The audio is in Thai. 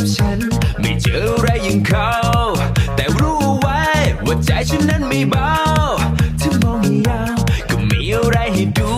ับฉัน ไม่เจออะไรยังเขา แต่รู้ไว้ว่าใจฉันนั้นไม่เบาถ้ามองให้ยาวก็มีอะไรให้ดู